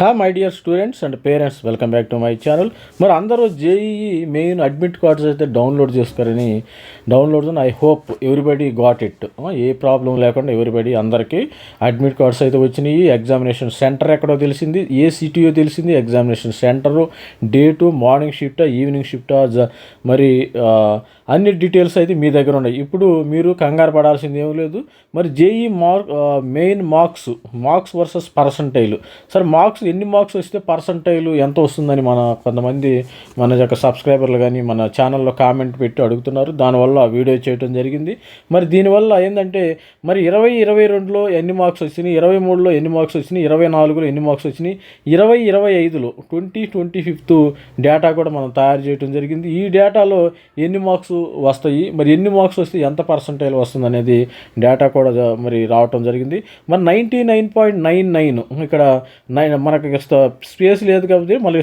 హా my dear students and parents welcome back to my channel. మరి అందరూ JEE main admit cards అయితే download చేసుకోరని download I hope everybody got it. A problem లేకుండా everybody అందరికీ admit cards అయితే వచ్చినాయి. Examination centre ఎక్కడో తెలిసింది ఏ సిటీయో తెలిసింది ఎగ్జామినేషన్ సెంటరు. డేటు మార్నింగ్ షిఫ్టా ఈవినింగ్ షిఫ్టా జ మరి అన్ని డీటెయిల్స్ అయితే మీ దగ్గర ఉన్నాయి. ఇప్పుడు మీరు కంగారు పడాల్సింది ఏం లేదు. మరి JEE mark main marks marks versus percentile. సరే మార్క్స్ ఎన్ని మార్క్స్ వస్తే పర్సంటైల్ ఎంత వస్తుందని మన కొంతమంది మన యొక్క సబ్స్క్రైబర్లు కానీ మన ఛానల్లో కామెంట్ పెట్టి అడుగుతున్నారు. దానివల్ల వీడియో చేయడం జరిగింది. మరి దీనివల్ల ఏంటంటే మరి ఇరవై ఇరవై రెండులో ఎన్ని మార్క్స్ వచ్చినాయి? ఇరవై మూడులో ఎన్ని మార్క్స్ వచ్చినాయి? ఇరవై నాలుగులో ఎన్ని మార్క్స్ వచ్చినాయి? ఇరవై ఇరవై ఐదులో ట్వంటీ ట్వంటీ ఫిఫ్త్ డేటా కూడా మనం తయారు చేయడం జరిగింది. ఈ డేటాలో ఎన్ని మార్క్స్ వస్తాయి. మరి ఎన్ని మార్క్స్ వస్తే ఎంత పర్సంటైల్ వస్తుంది అనేది డేటా కూడా మరి రావటం జరిగింది. మరి ninety nine point nine nine ఇక్కడ నైన్ మనకి స్పేస్ లేదు కాబట్టి మళ్ళీ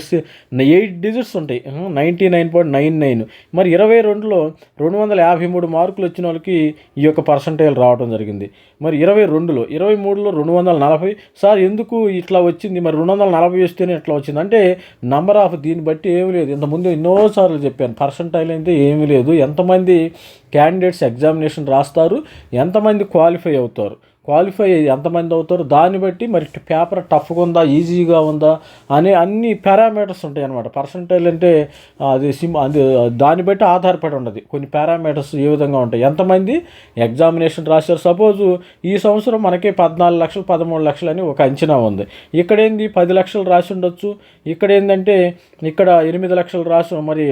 ఎయిట్ డిజిట్స్ ఉంటాయి. Ninety nine point nine nine. మరి ఇరవై రెండులో రెండు వందల యాభై మూడు మార్కులు వచ్చిన వాళ్ళకి ఈ యొక్క పర్సంటైల్ రావడం జరిగింది. మరి ఇరవై రెండులో ఇరవై మూడులో రెండు వందల నలభై. సార్ ఎందుకు ఇట్లా వచ్చింది? మరి రెండు వందల నలభై వస్తేనే ఇట్లా వచ్చింది. అంటే నంబర్ ఆఫ్ దీన్ని బట్టి ఏమీ లేదు. ఇంతకుముందు ఎన్నోసార్లు చెప్పాను. పర్సంటైల్ అయితే ఏమీ లేదు. ఎంతమంది క్యాండిడేట్స్ ఎగ్జామినేషన్ రాస్తారు ఎంతమంది క్వాలిఫై అవుతారు? క్వాలిఫై ఎంతమంది అవుతారు? దాన్ని బట్టి మరి పేపర్ టఫ్గా ఉందా ఈజీగా ఉందా అనే అన్ని పారామీటర్స్ ఉంటాయి అనమాట పర్సంటైల్ అంటే అది సిమ్ అది దాన్ని బట్టి ఆధారపడి ఉండదు. కొన్ని పారామీటర్స్ ఏ విధంగా ఉంటాయి. ఎంతమంది ఎగ్జామినేషన్ రాశారు? సపోజ్ ఈ సంవత్సరం మనకి పద్నాలుగు లక్షలు పదమూడు లక్షలు అని ఒక అంచనా ఉంది. ఇక్కడేంది పది లక్షలు రాసి ఉండొచ్చు. ఇక్కడ ఏంటంటే ఇక్కడ ఎనిమిది లక్షలు రాసి మరి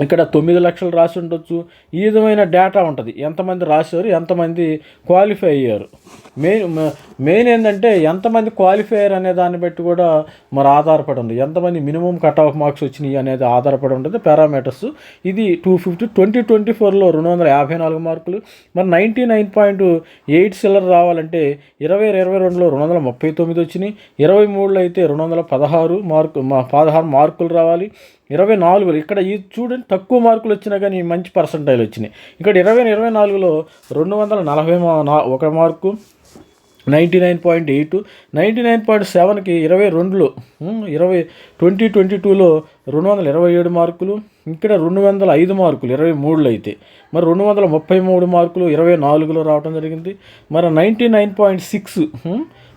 ఇక్కడ తొమ్మిది లక్షలు రాసి ఉండొచ్చు. ఈ విధమైన డేటా ఉంటుంది. ఎంతమంది రాశారు ఎంతమంది క్వాలిఫై అయ్యారు. మెయిన్ మెయిన్ ఏంటంటే ఎంతమంది క్వాలిఫై అయ్యారు అనే దాన్ని బట్టి కూడా మరి ఆధారపడి ఉంది. ఎంతమంది మినిమం కట్ ఆఫ్ మార్క్స్ వచ్చినాయి అనేది ఆధారపడి ఉంటుంది. పారామీటర్స్ ఇది టూ ఫిఫ్టీ ట్వంటీ ట్వంటీ ఫోర్లో రెండు వందల యాభై నాలుగు మార్కులు. మరి నైంటీ నైన్ పాయింట్ ఎయిట్ సిల్లర్ రావాలంటే ఇరవై ఇరవై రెండులో రెండు వందల ముప్పై తొమ్మిది వచ్చినాయి. ఇరవై మూడులో అయితే రెండు వందల పదహారు మార్కు పదహారు మార్కులు రావాలి. ఇరవై నాలుగులో ఇక్కడ ఈ చూడండి తక్కువ మార్కులు వచ్చినా కానీ మంచి పర్సంటైల్ వచ్చినాయి. ఇక్కడ ఇరవై ఇరవై నాలుగులో రెండు వందల నలభై నా- ఒక mark ninety nine point eight ninety nine point సెవెన్కి ఇరవై రెండులో ఇరవై ట్వంటీ ట్వంటీ టూలో రెండు వందల ఇరవై ఏడు మార్కులు ఇక్కడ రెండు వందల ఐదు మార్కులు ఇరవై మూడులో అయితే. మరి రెండు వందల ముప్పై మూడు మార్కులు ఇరవై నాలుగులో రావడం జరిగింది. మరి నైంటీ నైన్ పాయింట్ సిక్స్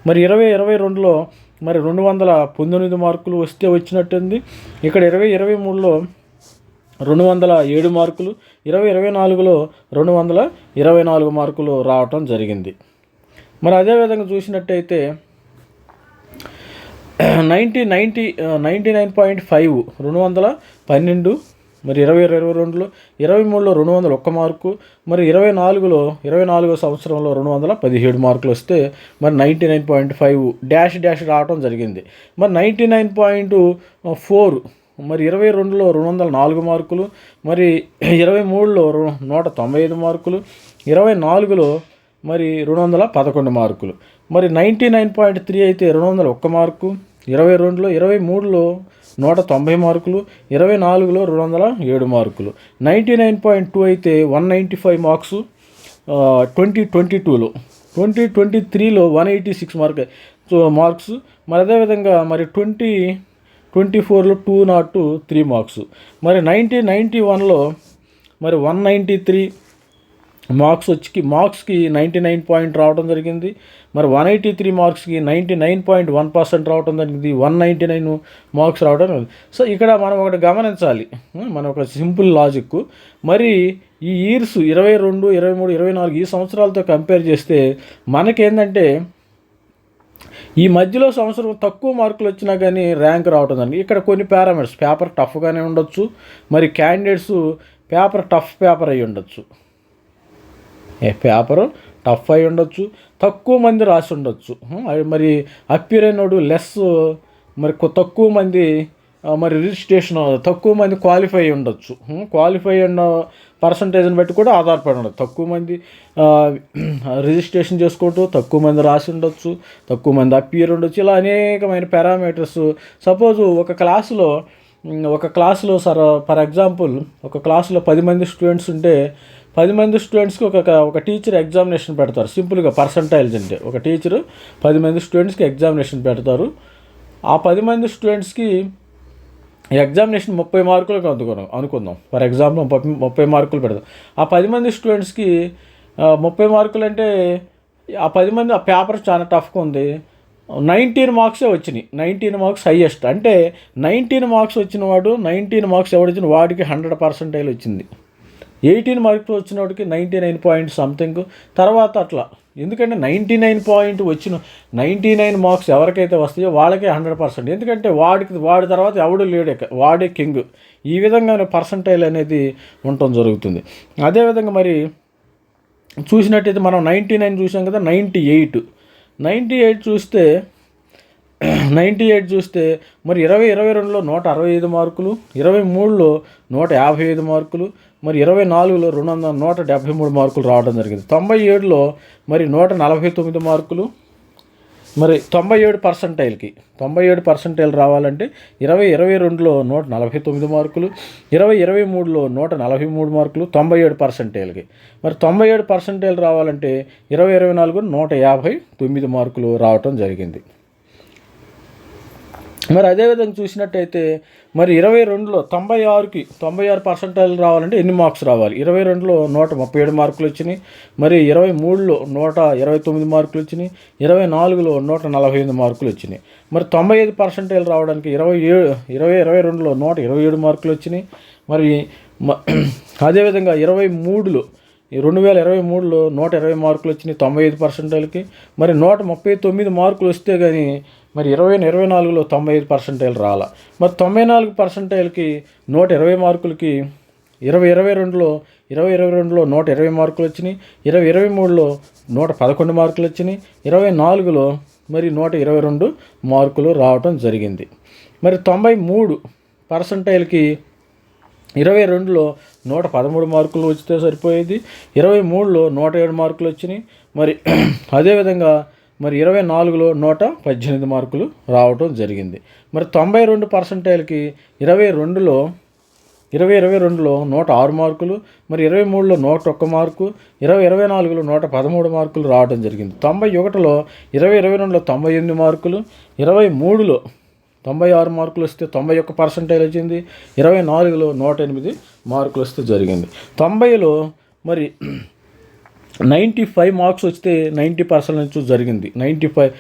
మరి ఇరవై ఇరవై రెండులో మరి రెండు వందల పంతొమ్మిది మార్కులు వస్తే వచ్చినట్టుంది. ఇక్కడ ఇరవై ఇరవై మూడులో రెండు వందల ఏడు మార్కులు ఇరవై ఇరవై నాలుగులో రెండు వందల ఇరవై నాలుగు మార్కులు రావటం జరిగింది. మరి అదేవిధంగా చూసినట్టయితే ninety ninety ninety nine point five రెండు వందల పన్నెండు మరి ఇరవై ఇరవై రెండులో ఇరవై మూడులో రెండు వందల ఒక్క మార్కు మరి ఇరవై నాలుగులో ఇరవై నాలుగో సంవత్సరంలో రెండు వందల పదిహేడు మార్కులు వస్తే మరి ninety nine point five dash dash రావడం జరిగింది. మరి నైంటీ నైన్ పాయింట్ ఫోర్ మరి ఇరవై రెండులో రెండు వందల నాలుగు మార్కులు మరి ఇరవై మూడులో నూట తొంభై ఐదు మార్కులు ఇరవై నాలుగులో మరి రెండు వందల పదకొండు మార్కులు. మరి నైంటీ నైన్ పాయింట్ త్రీ అయితే రెండు వందల ఒక్క మార్కు ఇరవై రెండులో ఇరవై మూడులో నూట తొంభై మార్కులు ఇరవై నాలుగులో రెండు వందల ఏడు మార్కులు. నైంటీ నైన్ పాయింట్ టూ అయితే one ninety five marks twenty twenty టూలో. ట్వంటీ ట్వంటీ త్రీలో one eighty six mark marks. మరి అదేవిధంగా మరి ట్వంటీ ట్వంటీ ఫోర్లో two not two three marks. మరి నైంటీ నైంటీ వన్లో మరి వన్ నైంటీ త్రీ మార్క్స్ వచ్చి మార్క్స్కి నైంటీ నైన్ పాయింట్ రావడం జరిగింది. మరి వన్ ఎయిటీ త్రీ మార్క్స్కి ninety nine point one percent రావడం జరిగింది. వన్ నైంటీ నైన్ మార్క్స్ రావడం జరిగింది. సో ఇక్కడ మనం ఒకటి గమనించాలి. మన ఒక సింపుల్ లాజిక్. మరి ఈ ఇయర్స్ ఇరవై రెండు ఇరవై మూడు ఇరవై నాలుగు ఈ సంవత్సరాలతో కంపేర్ చేస్తే మనకేంటంటే ఈ మధ్యలో సంవత్సరం తక్కువ మార్కులు వచ్చినా కానీ ర్యాంక్ రావటం దానికి ఇక్కడ కొన్ని పారామీటర్స్ పేపర్ టఫ్గానే ఉండొచ్చు. మరి క్యాండిడేట్స్ పేపర్ టఫ్ పేపర్ అయి ఉండొచ్చు. పేపరు? టఫ్ అయి ఉండొచ్చు. తక్కువ మంది రాసి ఉండొచ్చు. అది మరి అప్పీర్ లెస్ మరి కొ- తక్కువ మంది మరి రిజిస్ట్రేషన్ తక్కువ మంది క్వాలిఫై ఉండొచ్చు. క్వాలిఫై అయిన పర్సంటేజ్ని బట్టి కూడా ఆధారపడి ఉండదు తక్కువ మంది రిజిస్ట్రేషన్ చేసుకుంటూ తక్కువ మంది రాసి ఉండొచ్చు. తక్కువ మంది అప్పియర్ ఉండొచ్చు. ఇలా అనేకమైన పారామీటర్స్. సపోజ్ ఒక క్లాసులో ఒక క్లాసులో సార్ ఫర్ ఎగ్జాంపుల్ ఒక క్లాసులో పది మంది స్టూడెంట్స్ ఉంటే పది మంది స్టూడెంట్స్కి ఒక ఒక టీచర్ ఎగ్జామినేషన్ పెడతారు. సింపుల్గా పర్సంటైల్స్ అంటే ఒక టీచరు పది మంది స్టూడెంట్స్కి ఎగ్జామినేషన్ పెడతారు. ఆ పది మంది స్టూడెంట్స్కి ఎగ్జామినేషన్ ముప్పై మార్కులకు అందుకున్నాం అనుకుందాం. ఫర్ ఎగ్జాంపుల్ ముప్పై ముప్పై మార్కులు పెడదాం ఆ పది మంది స్టూడెంట్స్కి ముప్పై మార్కులు అంటే ఆ పది మంది ఆ పేపర్ చాలా టఫ్గా ఉంది. నైన్టీన్ మార్క్సే వచ్చినాయి. నైన్టీన్ మార్క్స్ హయ్యెస్ట్ అంటే నైన్టీన్ మార్క్స్ వచ్చిన వాడు నైన్టీన్ మార్క్స్ ఎవడొచ్చిన వాడికి హండ్రెడ్ పర్సెంటైల్ వచ్చింది. ఎయిటీన్ మార్క్స్ వచ్చినప్పటికి నైంటీ నైన్ పాయింట్ సంథింగ్. తర్వాత అట్లా. ఎందుకంటే నైంటీ నైన్ పాయింట్ వచ్చిన నైంటీ నైన్ మార్క్స్ ఎవరికైతే వస్తాయో వాళ్ళకే హండ్రెడ్ పర్సెంట్. ఎందుకంటే వాడికి వాడి తర్వాత ఎవడు లేడు వాడే కింగ్. ఈ విధంగా పర్సంటైల్ అనేది ఉండటం జరుగుతుంది. అదేవిధంగా మరి చూసినట్టయితే మనం నైంటీ నైన్ చూసాం కదా నైంటీ ఎయిట్. నైంటీ ఎయిట్ చూస్తే నైంటీ ఎయిట్ చూస్తే మరి ఇరవై ఇరవై రెండులో నూట అరవై ఐదు మార్కులు ఇరవై మూడులో నూట యాభై ఐదు మార్కులు మరి ఇరవై నాలుగులో రెండు వందల నూట డెబ్భై మూడు మార్కులు రావడం జరిగింది. తొంభై ఏడులో మరి నూట నలభై తొమ్మిది మార్కులు మరి తొంభై ఏడు పర్సంటైల్కి తొంభై ఏడు పర్సంటైల్ రావాలంటే ఇరవై ఇరవై రెండులో నూట నలభై తొమ్మిది మార్కులు ఇరవై ఇరవై మూడులో నూట నలభై మూడు మార్కులు తొంభై ఏడు పర్సంటైల్కి. మరి తొంభై ఏడు పర్సంటైల్ రావాలంటే ఇరవై ఇరవై నాలుగు నూట యాభై తొమ్మిది మార్కులు రావటం జరిగింది. మరి అదేవిధంగా చూసినట్టయితే మరి ఇరవై రెండులో తొంభై ఆరుకి తొంభై ఆరు పర్సెంటైల్ రావాలంటే ఎన్ని మార్క్స్ రావాలి? ఇరవై రెండులో నూట ముప్పై ఏడు మార్కులు వచ్చినాయి. మరి ఇరవై మూడులో నూట ఇరవై తొమ్మిది మార్కులు వచ్చినాయి. ఇరవై నాలుగులో నూట నలభై ఎనిమిది మార్కులు వచ్చినాయి. మరి తొంభై ఐదు పర్సెంటైల్ రావడానికి ఇరవై ఏడు ఇరవై ఇరవై రెండులో నూట ఇరవై ఏడు మార్కులు వచ్చినాయి. మరి మ- అదేవిధంగా ఇరవై మూడులో ఈ రెండు వేల ఇరవై మూడులో నూట ఇరవై మార్కులు వచ్చినాయి తొంభై ఐదు పర్సెంటైల్కి మరి నూట ముప్పై తొమ్మిది మార్కులు వస్తే కానీ మరి ఇరవై ఇరవై నాలుగులో తొంభై ఐదు పర్సెంటైల్ రాలా. మరి తొంభై నాలుగు పర్సెంటైల్కి నూట ఇరవై మార్కులకి ఇరవై ఇరవై రెండులో ఇరవై ఇరవై రెండులో నూట ఇరవై మార్కులు వచ్చినాయి ఇరవై ఇరవై మూడులో నూట పదకొండు మార్కులు వచ్చినాయి ఇరవై నాలుగులో మరి నూట ఇరవై రెండు మార్కులు రావటం జరిగింది. మరి తొంభై మూడు పర్సెంటైల్కి ఇరవై రెండులో నూట పదమూడు మార్కులు వచ్చితే సరిపోయేది ఇరవై మూడులో నూట ఏడు మార్కులు వచ్చినాయి మరి అదేవిధంగా మరి ఇరవై నాలుగులో నూట పద్దెనిమిది మార్కులు రావటం జరిగింది. మరి తొంభై రెండు పర్సంటైల్కి ఇరవై రెండులో ఇరవై ఇరవై రెండులో నూట ఆరు మార్కులు మరి ఇరవై మూడులో నూట ఒక్క మార్కు ఇరవై ఇరవై నాలుగులో నూట పదమూడు మార్కులు రావడం జరిగింది. తొంభై ఒకటిలో ఇరవై ఇరవై రెండులో తొంభై ఎనిమిది మార్కులు ఇరవై మూడులో తొంభై ఆరు మార్కులు వస్తే తొంభై ఒక్క పర్సంటైల్ వచ్చింది ఇరవై నాలుగులో నూట ఎనిమిది మార్కులు వస్తే జరిగింది. తొంభైలో మరి నైంటీ ఫైవ్ మార్క్స్ వస్తే నైంటీ పర్సెంట్ నుంచి జరిగింది. నైంటీ ఫైవ్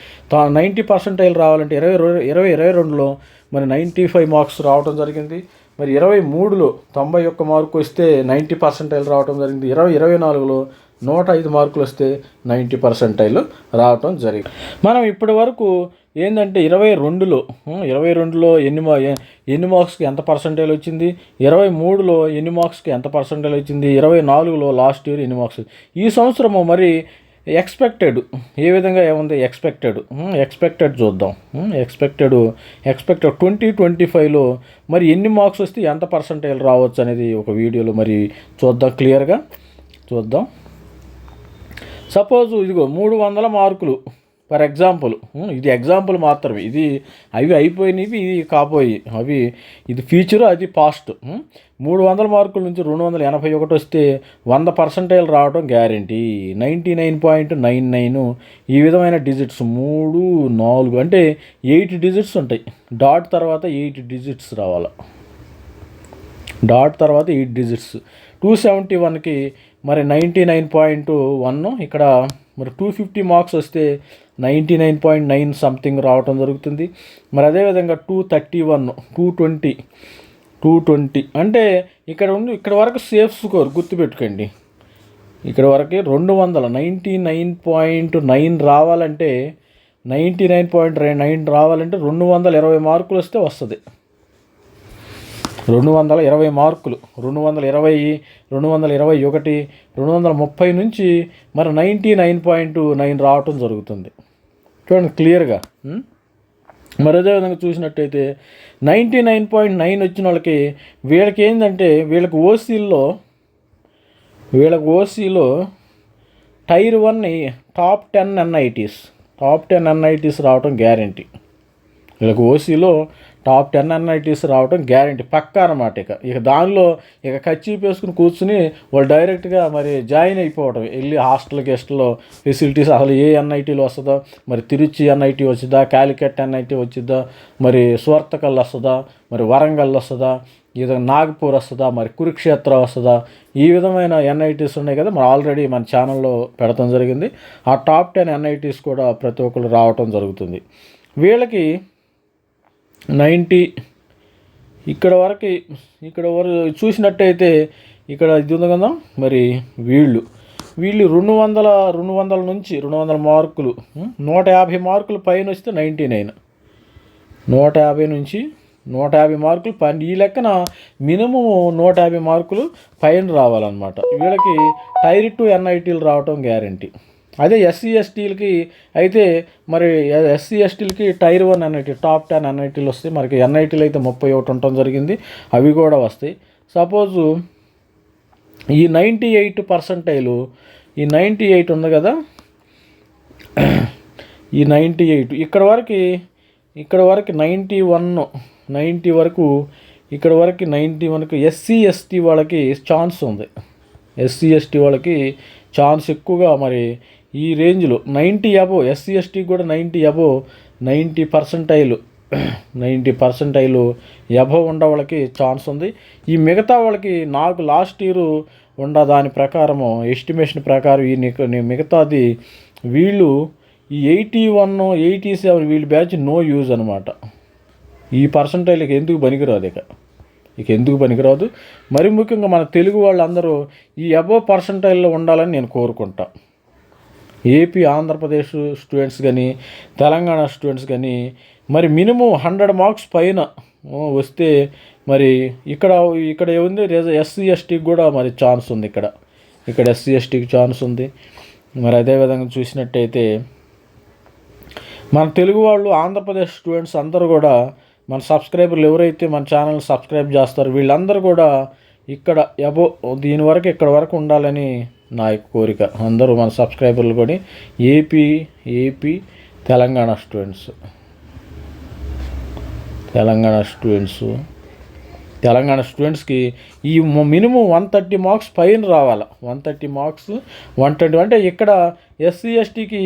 నైంటీ పర్సెంటైల్ రావాలంటే ఇరవై ఇరవై ఇరవై రెండులో మరి నైంటీ ఫైవ్ మార్క్స్ రావడం జరిగింది. మరి ఇరవై మూడులో తొంభై ఒక్క మార్కు వస్తే నైంటీ పర్సెంటైల్ రావడం జరిగింది. ఇరవై ఇరవై నాలుగులో నూట ఐదు మార్కులు వస్తే నైంటీ పర్సెంటైల్ రావటం జరిగింది. మనం ఇప్పటి వరకు ఏంటంటే ఇరవై రెండులో ఇరవై రెండులో ఎన్ని మా ఎన్ని మార్క్స్కి ఎంత పర్సెంటేజ్ వచ్చింది? ఇరవై మూడులో ఎన్ని మార్క్స్కి ఎంత పర్సెంటేజ్ వచ్చింది? ఇరవై నాలుగులో లాస్ట్ ఇయర్ ఎన్ని మార్క్స్ ఈ సంవత్సరము మరి ఎక్స్పెక్టెడ్ ఏ విధంగా ఏముంది? ఎక్స్పెక్టెడ్ ఎక్స్పెక్టెడ్ చూద్దాం. ఎక్స్పెక్టెడ్ ఎక్స్పెక్టెడ్ ట్వంటీ ట్వంటీ ఫైవ్లో మరి ఎన్ని మార్క్స్ వస్తే ఎంత పర్సెంటేజ్ రావచ్చు అనేది ఒక వీడియోలో మరి చూద్దాం క్లియర్గా చూద్దాం. సపోజ్ ఇదిగో మూడు వందల మార్కులు. ఫర్ ఎగ్జాంపుల్ ఇది ఎగ్జాంపుల్ మాత్రమే. ఇది అవి అయిపోయినవి ఇది కాపోయి. అవి ఇది ఫ్యూచర్ అది పాస్ట్ మూడు వందల మార్కుల నుంచి రెండు వందల ఎనభై ఒకటి వస్తే వంద పర్సెంటైల్ రావడం guarantee ninety nine point nine nine ఈ విధమైన డిజిట్స్ మూడు నాలుగు అంటే ఎయిట్ డిజిట్స్ ఉంటాయి. డాట్ తర్వాత ఎయిట్ డిజిట్స్ రావాలి? డాట్ తర్వాత ఎయిట్ డిజిట్స్ టూ సెవెంటీ వన్కి మరి నైంటీ నైన్ పాయింట్ వన్ ఇక్కడ మరి టూ ఫిఫ్టీ మార్క్స్ వస్తే ninety nine point nine something రావటం జరుగుతుంది. మరి అదేవిధంగా two thirty one two twenty two twenty అంటే ఇక్కడ ఉండి ఇక్కడ వరకు సేఫ్ స్కోర్ గుర్తుపెట్టుకోండి. ఇక్కడ వరకు రెండు వందల నైంటీ నైన్ పాయింట్ నైన్ రావాలంటే నైంటీ నైన్ పాయింట్ నైన్ రావాలంటే రెండు వందల ఇరవై మార్కులు వస్తే వస్తుంది. రెండు వందల ఇరవై మార్కులు రెండు వందల ఇరవై రెండు వందల ఇరవై ఒకటి రెండు వందల ముప్పై నుంచి మరి నైంటీ నైన్ పాయింట్ నైన్ రావటం జరుగుతుంది. చూడండి క్లియర్గా. మరి అదేవిధంగా చూసినట్టయితే నైంటీ నైన్ పాయింట్ నైన్ వచ్చిన వాళ్ళకి వీళ్ళకి ఏంటంటే వీళ్ళకి ఓసీల్లో వీళ్ళకి ఓసీలో tier one top ten NITs top ten NITs రావటం గ్యారంటీ. వీళ్ళకి ఓసీలో టాప్ టెన్ ఎన్ఐటీస్ రావడం గ్యారంటీ. పక్కా అనమాట ఇక. ఇక దానిలో ఇక ఖర్చు వేసుకుని కూర్చుని వాళ్ళు డైరెక్ట్గా మరి జాయిన్ అయిపోవడం వెళ్ళి హాస్టల్ గెస్ట్లో ఫెసిలిటీస్ అసలు ఏ ఎన్ఐటీలు వస్తుందో? మరి తిరుచి ఎన్ఐటీ వచ్చిందా కాలికట్ ఎన్ఐటీ వచ్చిద్దా? మరి సువర్తకల్ వస్తుందా? మరి వరంగల్ వస్తుందా? ఏదో నాగపూర్ వస్తుందా? మరి కురుక్షేత్ర వస్తుందా? ఈ విధమైన ఎన్ఐటీస్ ఉన్నాయి కదా మరి ఆల్రెడీ మన ఛానల్లో పెడతాం జరిగింది. ఆ టాప్ టెన్ ఎన్ఐటీస్ కూడా ప్రతి ఒక్కరు రావటం జరుగుతుంది. వీళ్ళకి నైంటీ. ఇక్కడ వరకు ఇక్కడ వరకు చూసినట్టయితే ఇక్కడ ఇది ఉంది కదా మరి వీళ్ళు. వీళ్ళు రెండు వందల రెండు వందల నుంచి రెండు వందల మార్కులు నూట యాభై మార్కులు పైన వస్తే నైంటీ నైన్. నూట యాభై నుంచి నూట యాభై మార్కులు పైన ఈ లెక్కన మినిమం నూట యాభై మార్కులు పైన రావాలన్నమాట. వీళ్ళకి టైర్ టు ఎన్ఐటీలు రావటం గ్యారంటీ. అదే ఎస్సీ ఎస్టీలకి అయితే మరి ఎస్సీ ఎస్టీలకి tier one NIT top ten ఎన్ఐటీలు వస్తాయి మనకి ఎన్ఐటీలు అయితే ముప్పై ఒకటి ఉండటం జరిగింది. అవి కూడా వస్తాయి. సపోజు ఈ నైంటీ ఎయిట్ పర్సంటైలు ఈ నైంటీ ఎయిట్ ఉంది కదా? ఈ నైంటీ ఎయిట్ ఇక్కడ వరకు ఇక్కడ వరకు నైంటీ వన్ నైంటీ వరకు ఇక్కడ వరకు నైంటీ వన్కి ఎస్సీ ఎస్టీ వాళ్ళకి ఛాన్స్ ఉంది. ఎస్సీ ఎస్టీ వాళ్ళకి ఛాన్స్ ఎక్కువగా మరి ఈ రేంజ్లో నైంటీ అబో ఎస్సీ ఎస్టీ కూడా ninety above ninety percentile ninety percentile above ఉండ వాళ్ళకి ఛాన్స్ ఉంది. ఈ మిగతా వాళ్ళకి నాకు లాస్ట్ ఇయర్ ఉండ దాని ప్రకారము ఎస్టిమేషన్ ప్రకారం ఈ నీకు- నీ మిగతాది వీళ్ళు ఈ ఎయిటీ వన్ ఎయిటీ సెవెన్ వీళ్ళ బ్యాచ్ నో యూజ్ అనమాట ఈ పర్సంటైల్కి ఎందుకు పనికిరాదు ఇక? ఇక ఎందుకు పనికిరాదు? మరి ముఖ్యంగా మన తెలుగు వాళ్ళందరూ ఈ అబో పర్సంటైల్లో ఉండాలని నేను కోరుకుంటా. ఏపీ ఆంధ్రప్రదేశ్ స్టూడెంట్స్ కానీ తెలంగాణ స్టూడెంట్స్ కానీ మరి మినిమం హండ్రెడ్ మార్క్స్ పైన వస్తే మరి ఇక్కడ ఇక్కడ ఏముంది? ఎస్సీ ఎస్టీకి కూడా మరి ఛాన్స్ ఉంది ఇక్కడ. ఇక్కడ ఎస్సీ ఎస్టీకి ఛాన్స్ ఉంది. మరి అదేవిధంగా చూసినట్టయితే మన తెలుగు వాళ్ళు ఆంధ్రప్రదేశ్ స్టూడెంట్స్ అందరూ కూడా మన సబ్స్క్రైబర్లు ఎవరైతే మన ఛానల్ సబ్స్క్రైబ్ చేస్తారో వీళ్ళందరూ కూడా ఇక్కడ ఎబో దీని వరకు ఇక్కడ వరకు ఉండాలని నా యొక్క కోరిక. అందరూ మన సబ్స్క్రైబర్లు కూడా AP AP Telangana students. Telangana students. Telangana స్టూడెంట్స్కి ఈ మినిమం వన్ థర్టీ మార్క్స్ పైన రావాలి. One thirty marks one twenty అంటే ఇక్కడ ఎస్సీ ఎస్టీకి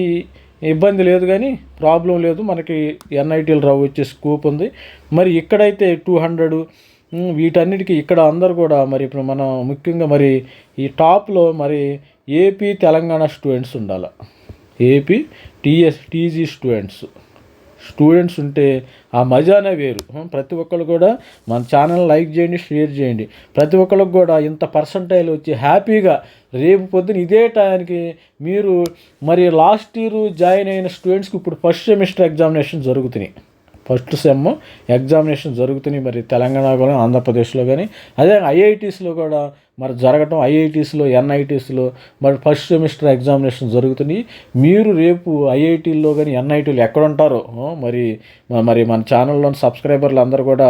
ఇబ్బంది లేదు కానీ ప్రాబ్లం లేదు. మనకి ఎన్ఐటీలు రావు వచ్చే స్కోప్ ఉంది. మరి ఇక్కడైతే టూ హండ్రెడ్ వీటన్నిటికీ ఇక్కడ అందరు కూడా మరి ఇప్పుడు మనం ముఖ్యంగా మరి ఈ టాప్లో మరి ఏపీ తెలంగాణ స్టూడెంట్స్ ఉండాలి. AP TS TG students. Students ఉంటే ఆ మజానే వేరు. ప్రతి ఒక్కరు కూడా మన ఛానల్ లైక్ చేయండి షేర్ చేయండి. ప్రతి ఒక్కరికి కూడా ఇంత పర్సంటైల్ వచ్చి హ్యాపీగా రేపు పొద్దున ఇదే టైంకి మీరు మరి లాస్ట్ ఇయర్ జాయిన్ అయిన స్టూడెంట్స్కి ఇప్పుడు ఫస్ట్ సెమిస్టర్ ఎగ్జామినేషన్ జరుగుతున్నాయి. ఫస్ట్ సెమ్ ఎగ్జామినేషన్ జరుగుతున్నాయి మరి తెలంగాణలో కానీ ఆంధ్రప్రదేశ్లో కానీ అదే ఐఐటీస్లో కూడా మరి జరగటం ఐఐటీస్లో ఎన్ఐటీస్లో మరి ఫస్ట్ సెమిస్టర్ ఎగ్జామినేషన్ జరుగుతున్నాయి. మీరు రేపు ఐఐటీల్లో కానీ ఎన్ఐటీలు ఎక్కడుంటారో మరి మరి మన ఛానల్లోని సబ్స్క్రైబర్లు అందరూ కూడా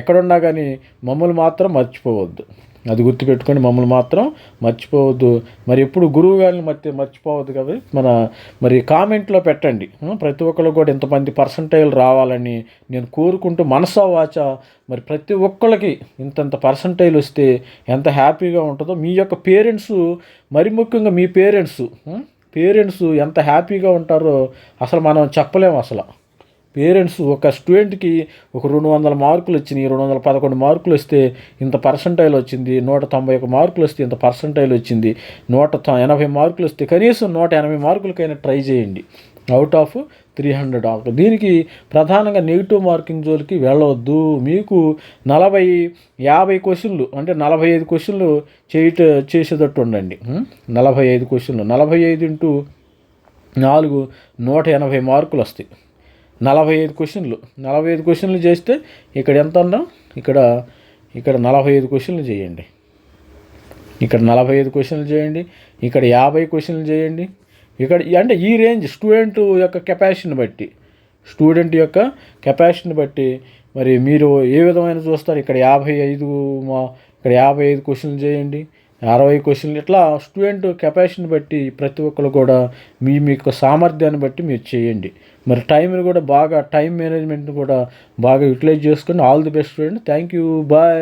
ఎక్కడున్నా కానీ మమ్మల్ని మాత్రం మర్చిపోవద్దు. అది గుర్తుపెట్టుకొని మమ్మల్ని మాత్రం మర్చిపోవద్దు. మరి ఎప్పుడు గురువు గారిని మర్చి మర్చిపోవద్దు కదా. మన మరి కామెంట్లో పెట్టండి. ప్రతి ఒక్కరు కూడా ఇంతమంది పర్సంటైల్ రావాలని నేను కోరుకుంటూ మనసా వాచ. మరి ప్రతి ఒక్కరికి ఇంతంత పర్సంటైల్ వస్తే ఎంత హ్యాపీగా ఉంటుందో. మీ యొక్క పేరెంట్స్ మరి ముఖ్యంగా మీ పేరెంట్స్ పేరెంట్స్ ఎంత హ్యాపీగా ఉంటారో అసలు మనం చెప్పలేము అసలు. పేరెంట్స్ ఒక స్టూడెంట్కి ఒక రెండు వందల మార్కులు వచ్చినాయి రెండు వందల పదకొండు మార్కులు వస్తే ఇంత పర్సంటైల్ వచ్చింది నూట తొంభై ఒక మార్కులు వస్తే ఇంత పర్సంటైల్ వచ్చింది నూట ఎనభై మార్కులు వస్తే కనీసం నూట ఎనభై మార్కులకైనా ట్రై చేయండి. అవుట్ ఆఫ్ త్రీ హండ్రెడ్ దీనికి ప్రధానంగా నెగిటివ్ మార్కింగ్ జోలికి వెళ్ళవద్దు. మీకు నలభై యాభై క్వశ్చన్లు అంటే నలభై ఐదు క్వశ్చన్లు చేయట చేసేటట్టు ఉండండి. నలభై ఐదు క్వశ్చన్లు. నలభై ఐదు ఇంటూ నాలుగు నూట ఎనభై మార్కులు వస్తాయి. నలభై ఐదు క్వశ్చన్లు. నలభై ఐదు క్వశ్చన్లు చేస్తే ఇక్కడ ఎంత అన్నా? ఇక్కడ ఇక్కడ నలభై ఐదు క్వశ్చన్లు చేయండి. ఇక్కడ నలభై ఐదు క్వశ్చన్లు చేయండి. ఇక్కడ యాభై క్వశ్చన్లు చేయండి. ఇక్కడ అంటే ఈ రేంజ్ స్టూడెంట్ యొక్క కెపాసిటీని బట్టి స్టూడెంట్ యొక్క కెపాసిటీని బట్టి మరి మీరు ఏ విధమైన చూస్తారు? ఇక్కడ యాభై ఐదు మా ఇక్కడ యాభై ఐదు క్వశ్చన్లు చేయండి. అరవై క్వశ్చన్లు ఇట్లా స్టూడెంట్ కెపాసిటీని బట్టి ప్రతి ఒక్కరు కూడా మీ మీ యొక్క సామర్థ్యాన్ని బట్టి మీరు చేయండి. మరి టైంని కూడా బాగా టైం మేనేజ్మెంట్ని కూడా బాగా యూటిలైజ్ చేసుకొని all the best friend thank you bye